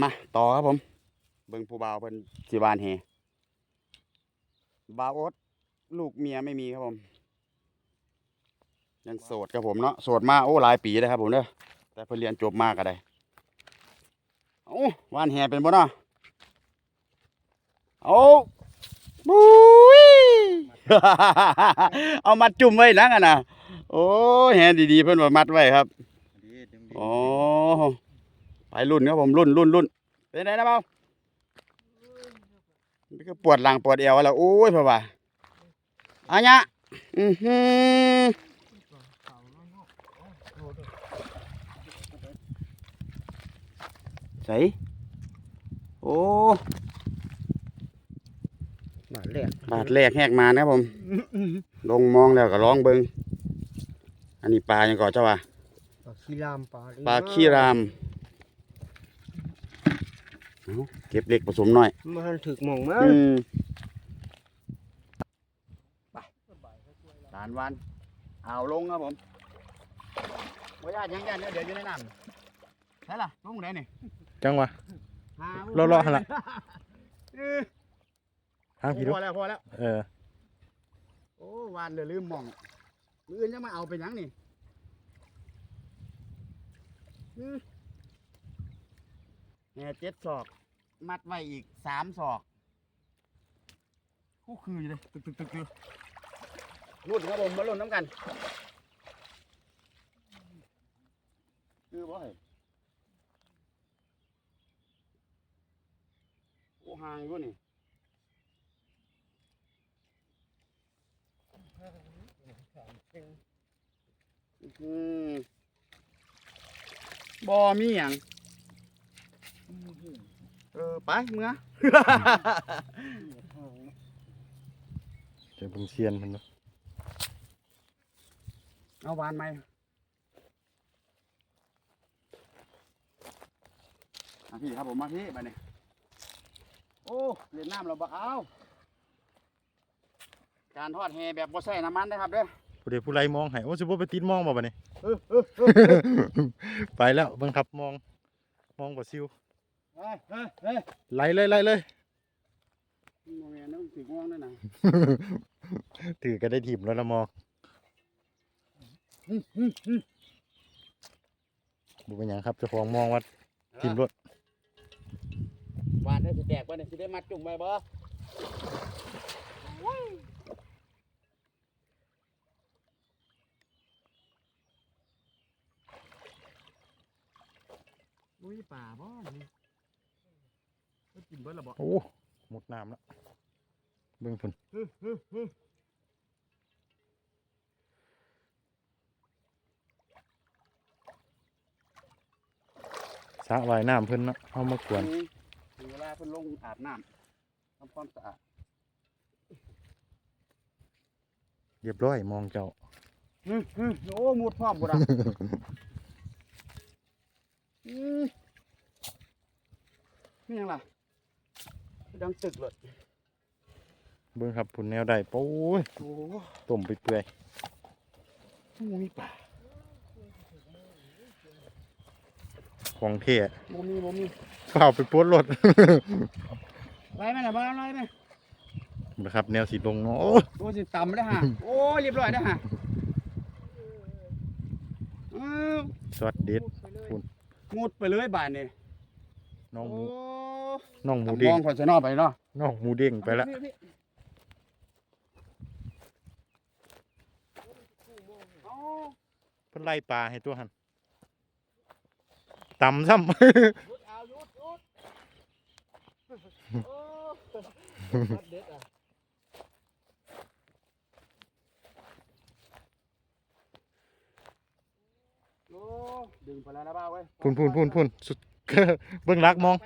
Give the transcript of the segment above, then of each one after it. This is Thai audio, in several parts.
มาต่อครับผม เบิ่งผู้บ่าวเพิ่นสิวานแฮบ่าวโอ๊ตลูกเมียไม่มีครับผม ยังโสดครับผมเนาะโสดมาโอ้หลายปีแล้วครับผมเด้อแต่เพิ่นเรียนจบมาก็ได้โอ้วานแฮเป็นบ่เนาะเอาบุ้ยเอามัดจุ่มไว้นังอะนะโอ้แฮดีๆเพิ่นว่ามัดไว้ครับโอ้ ไปรุ่นครับผมรุ่นรุ่นรุ่นเป็นไงนะเบามันก็ปวดหลังปวดเอวแล้วโอ้ยพ่อว่าอันเนี้ยอือหือใส่โอ้บาทแรกบาดแรกแหกมานะครับผม ลงมองแล้วก็ร้องเบิงอันนี้ปลายังก่อเจ้าว่าปลาขี้รามปลาปลาขี้ราม เอาเก็บเล็กผสมหน่อยมันถึกหมองมาอืมไปสารวันเอาลงครับผมว่าญาติยังยันเดี๋ยวเดี๋ยวอยู่ในน้ำใช่ล่ะลงไหนนี่จังวะหารอๆหั่นล่ะเออทางพี่ดูพอแล้วพอแล้วเออโอ้วานเดี๋ยวลืมหมองมืออื่นจะมาเอาไปหยังนี่ อืมแหน่เจ็ดศอก มัดไว้อีกสามศอกคู่คืออยู่เลยตึกตึกตึกตึกรุ่นครับผมมารุ่นน้ำกัน คือบ่เฮ้ยโอ้ห่างอยู่นี่อืมบอมีหยัง เออไปเมื่อเจะเบิ่งเซียนมันเนาะเอาวานไหมมาพี่ครับผมมาพี่ไปเนี่ยโอ้เล่นน้ำเราบักเอาการทอดแฮแบบบ่ใส่น้ำมันนะครับเด้อผู้ใดผู้ไรมองให้โอ้สิบ่ไปติดมองบ่บัดนี้เออเออเออไปแล้วเบิ่งครับมองมองบ่ซิว ไหลเลยไหลเลยโมเมนต์ต้องถึงง่วงด้วยนะถือก็ได้ทีมแล้วละมองบ่เป็นหยังครับเจ้าของมองว่าทีมรถวานได้สิแตกบ่เนี่ยสิได้มัดจุ่มไว้บ่อุ้ยป่าบ่นี่ ก็กินเบิดและบ่โอ้หมดน้ำแล้วเบิ่งพุ่นสระว่ายน้ำเพิ่นเนาะเอามากวนถึงเวลาเพิ่นลงอาบน้ำทำความสะอาดเรียบร้อยมองเจ้าอืมอืมโอ้มุดพร้อมบ่ดะอืมนี่ยังล่ะ ดังตึกเลยเบิ่งครับพุ่นแนวใดโอ้ยโอ้ต้มไปเปื่อยโหมีป่าของเท่บ่มีบ่มีเปล่าไปโพสรถไล่ไหมล่ะบ่ไล่ไหมนะครับ แนวสีลงเนาะโอ้โอ้สิต่ำได้อฮะโอ้เรียบร้อยได้อฮะอ้าวสวัสดีมุดไปเลยบานนี่ น้องหโอ้มูน้องหมูตำเด้มองงคนจะนอกไปเนาะน้องหมูเด้งไปละพี่พี่เอาเพิ่นไล่ปลาให้ตัวหันต่ำซ้ำหยุดเอาหยุดหยุดโอ้เด็ดอะโอ้ดึงไปแล้วนะบ้าเว้ยพุ่นพุ่นพุ่นพุ่นสุด เบื้องลักมอง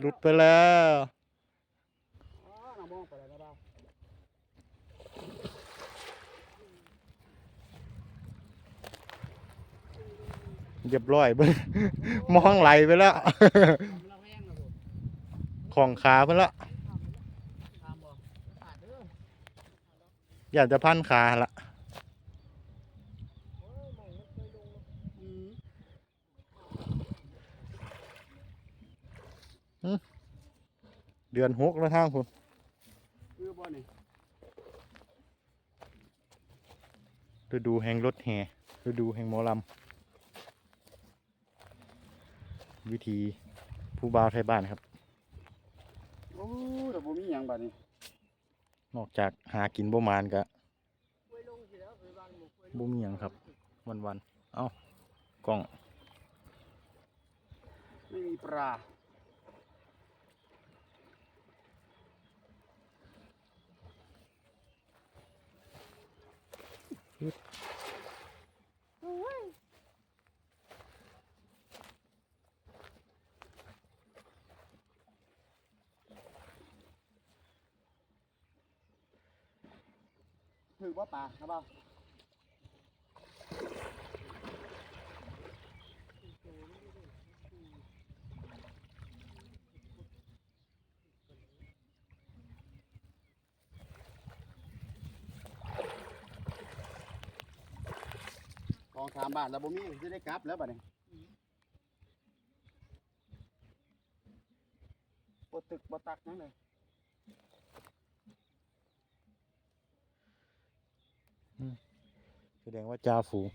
หลุดไปแล้วเรียบร้อยเบิ้งมองไหลไปแล้ว ของขาไปแล้วอยากจะพันขาละ เดือนหกแล้วทางคุณคือบ่นี่ฤดูแห่งรถแห่ฤดูแห่งหมอลำวิธีผู้บ่าวไทยบ้านครับ โอ้แต่บ่มีหยังบัดนี้ นอกจากหากินบ่มานกะบ่มีหยังครับ วันวันๆเอ้ากล้อง ไม่มีปลา ถือว่าปลาครับเปล่า องสามบาทแล้วบ่มีจะได้กลับแล้วบัดนี้บ่ตึกบ่ตักนั่นเลยแสดงว่าจ่าฝูง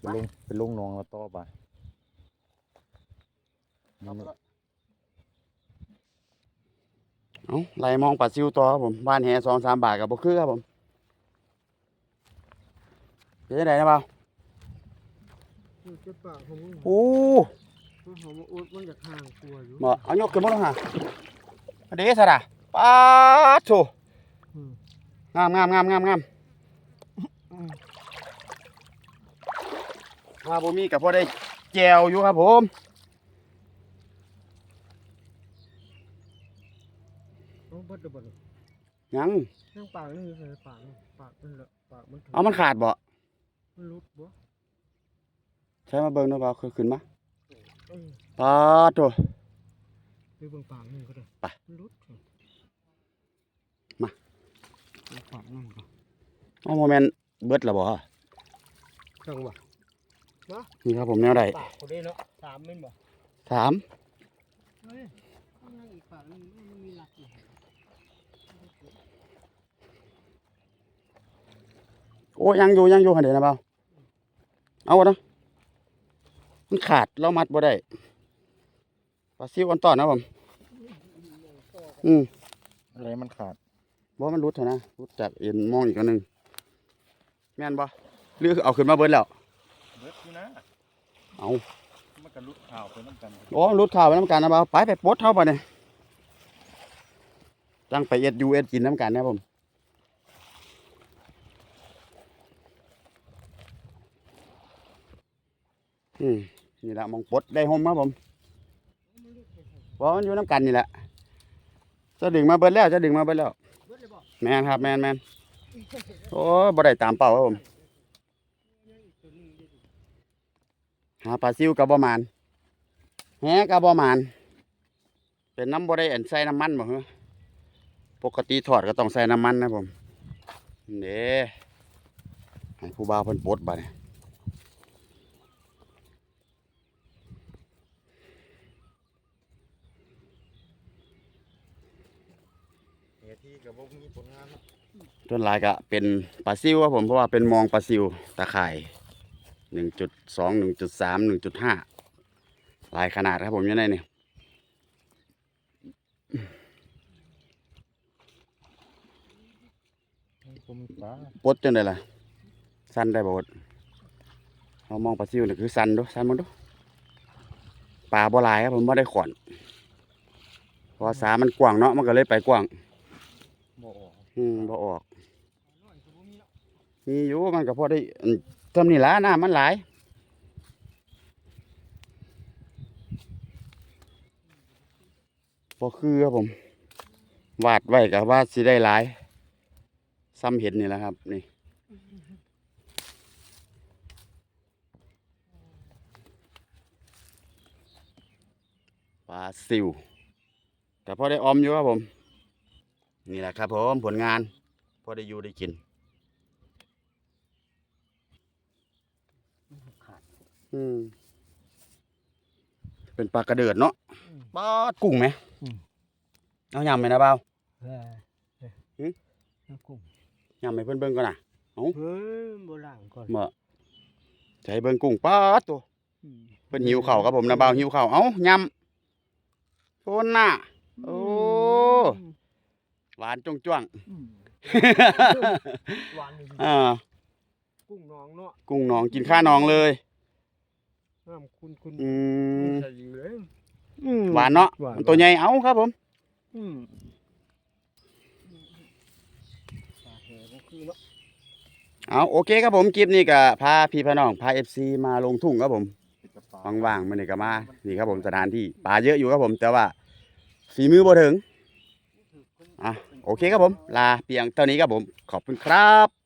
ไปลงไปลงหนองแล้วต่อไปเอาไปละเอาไล่มองปลาซิวต่อครับผมบ้านแห่สองสามบาทกับบ่คือครับผม เป็นยังไงนะเปล่าเจ็บปากของมึงโอ้มันหอมอุดมันจากห่างตัวอยู่มาเอายกขึ้นมาแล้วฮะอันเดสระปาดโถอืมงามงามงามงามงามถ้าบ่มีกับพ่อได้แจวอยู่ครับผมเอาบัดเดยวบัดเดยวยังนั่งปากนี่ใส่ปากนี่ปากมันเลอะปากมันถึงเอามันขาดบ่ มันรุดบ่ใช้มาเบิ่งหนะเปล่าคือขึ้นมาเออปาดโถไปเบิ่งปากนี่ก็ได้ไปมันรุดเหรอมาเบิ่งปากนั่นก็เอาโมเมนต์เบิดแล้วบ่จังหวะนี่ครับผมแนวใดปากเขาได้เนาะสามเม็นบ่สามเฮ้ยข้างในอีกปากนึงมันมีหลักอยู่โอ้ยังอยู่ยังอยู่หันเดี๋ยวนะเปล่า เอาวะนะมันขาดเรามัดบ่ได้ปลาซิวอันต้อนนะผมอืมอะไรมันขาดบ่มันรุดเถอะนะรุดจากเอ็นมองอีกอันหนึงแม่นบ่หรือเอาขึ้นมาเบิดแล้วเบิดอยู่นะเอามันก็ลุดข่าวไปน้ำกันโอ้รุดข่าวไปน้ำกันนะเปล่าไปไปปลดเท่าไปเนี่ยจังไปเอ็ดยูเอ็ดกินน้ำกันนะผม อืมนี่แหละมองปดได้หมครับผมเพราะมันอยู่น้ำกันนี่แหละจะดึงมาเบิดแล้วจะดึงมาเบิดแล้ว แมนครับ แมนแมนโอ้บ่ได้ตามเป้าครับผม หาปลาซิวกับบ่หมานแหกับบ่หมาน เป็นน้ำบ่ได้อันใส่น้ำมันบ่เหรอปกติทอดก็ต้องใส่น้ำมันนะผม เด้ให้ผู้บ่าวเพิ่นปดบัดนี้เฮีย กับพวกมีผลงานเนาะส่วนหลายก็เป็นปลาซิวครับผมเพราะว่าเป็นมองปลาซิวตะข่ายหนึ่งจุดสองหนึ่งจุดสามหนึ่งจุดห้าหลายขนาดครับผมอยังไงเนี่ยผมมีปลาปลดจังไดล่ะ สั้นได้บ่วดเรามองปลาซิวนี่คือสั้นดูสั้นมันดูปลาบ่หลายครับผมบ่ได้ขอนเพราะว่าสามันกว้างเนาะมันก็เลยไปกว้างบ่ อืมบ่ออก มีอยู่มันก็พอได้ทำนี่ละน้ำมันหลายบ่คือครับผม วาดไว้กับว่าสิได้หลาย ซ้ำเห็นนี่แหละครับ นี่ปลาซิวแต่พอได้ออมอยู่ครับผม นี่แหละครับผมผลงาน พอได้อยู่ได้กินขาดอืมเป็นปลากระเดิดเนาะอืมปลากุ้งไหมอืมเอายำไหมนะเบาเออเออหึน้ำกุ้งยำให้เพิ่นเบิ่งก่อนน่ะเฮ้ยโบราณก่อนบ่ใช้เบิ่งกุ้งปลาตัวอืมเพิ่นหิวข้าวครับผมนะเบาหิวข้าวเอ้ายำโฟนน่ะโอ้ หวานจ้วงจ้วงอืมหวานอยู่ๆอ่ากุ้งน้องเนาะกุ้งน้องกินข้าน้องเลย น้ำคุณคุณอืมใส่ยิงเลยหวานเนาะหวาน มันตัวใหญ่เอาครับผม อืมปลาแห่ก็คือเนาะเอาโอเคครับผมคลิปนี้ก็พาพี่พน้องพา FC มาลงทุ่งครับผมว่างๆมื้อนี้ก็มานี่ครับผมสถานที่ปลาเยอะอยู่ครับผม แต่ว่าฝีมือบ่ถึงอะ โอเคครับผม ลาเพียงเท่านี้ครับผม ขอบคุณครับ